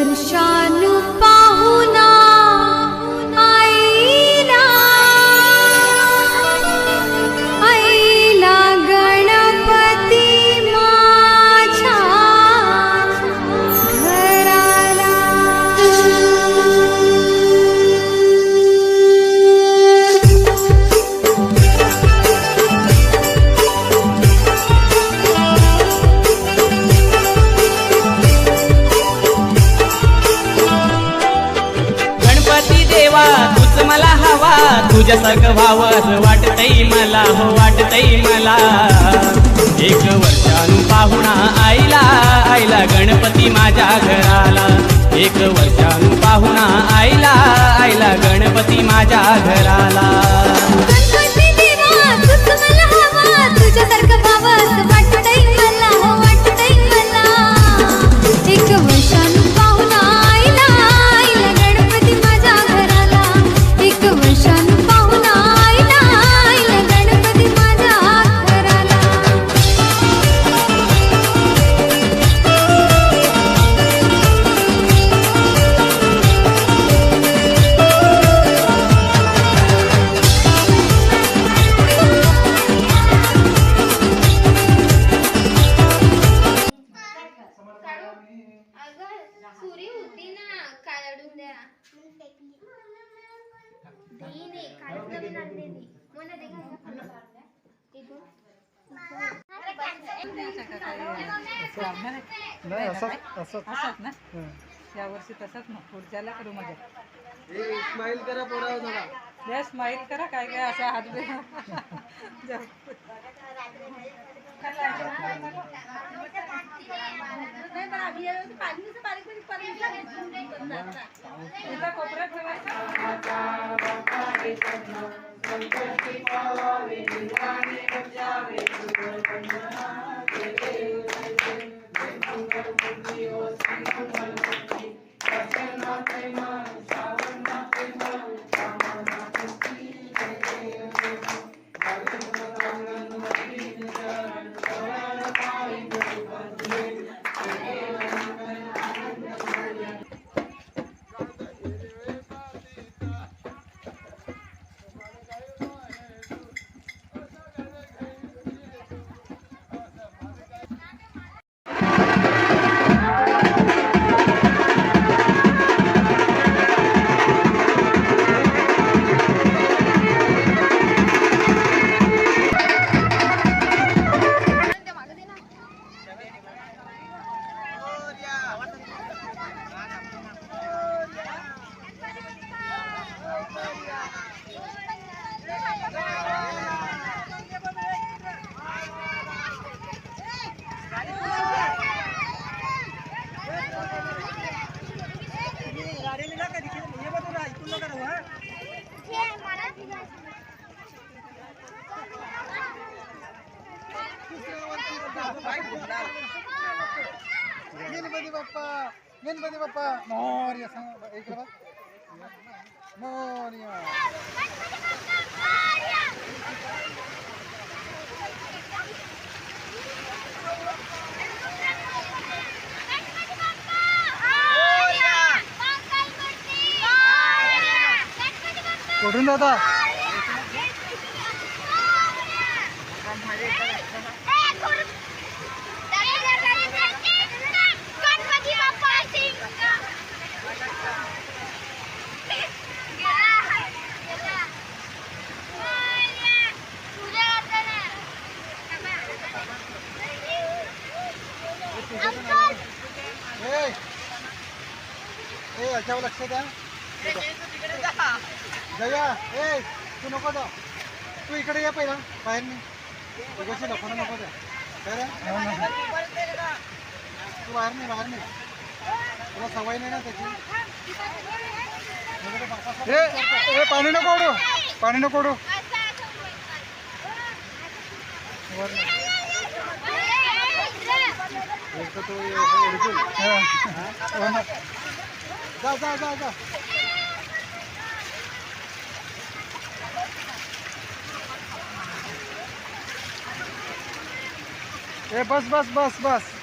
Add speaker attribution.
Speaker 1: एका
Speaker 2: तूच मला हवा तुझ्यासारखं व्हावं वाटतई मला हो वाटतई मला. एक वर्षानु पाहुणा आईला आईला गणपती माझ्या घराला. एक वर्षानु पाहुणा आईला आईला गणपती माझ्या घराला.
Speaker 3: नाही नाही काढून नवीन आणलेली मोना दे घालून. इथून.
Speaker 4: नाही असंच असंच
Speaker 5: असंच ना यावर्षी तसंच मग पुढच्याला करू मजा
Speaker 4: स्माईल करा पोरा जरा
Speaker 5: स्माईल करा काय काय असा हात बे इथं कोपऱ्यात ठेवायचं
Speaker 4: गणपती बाप्पा मोर्या सांग इकडे बघ मोर्या कुठून जाता ए याच्यावर लक्ष द्या जया ए तू नको जा तू इकडे या पहिला बाहेर नाही तुझ्याशी नको नको द्या काय रे? तू बाहेर नाही बाहेर नाही तुला सवय नाही ना त्याची ए पाणी नको ओढू पाणी नको ओढू वर नाही. तो Да, да, да, да. Э, бас, бас, бас, бас.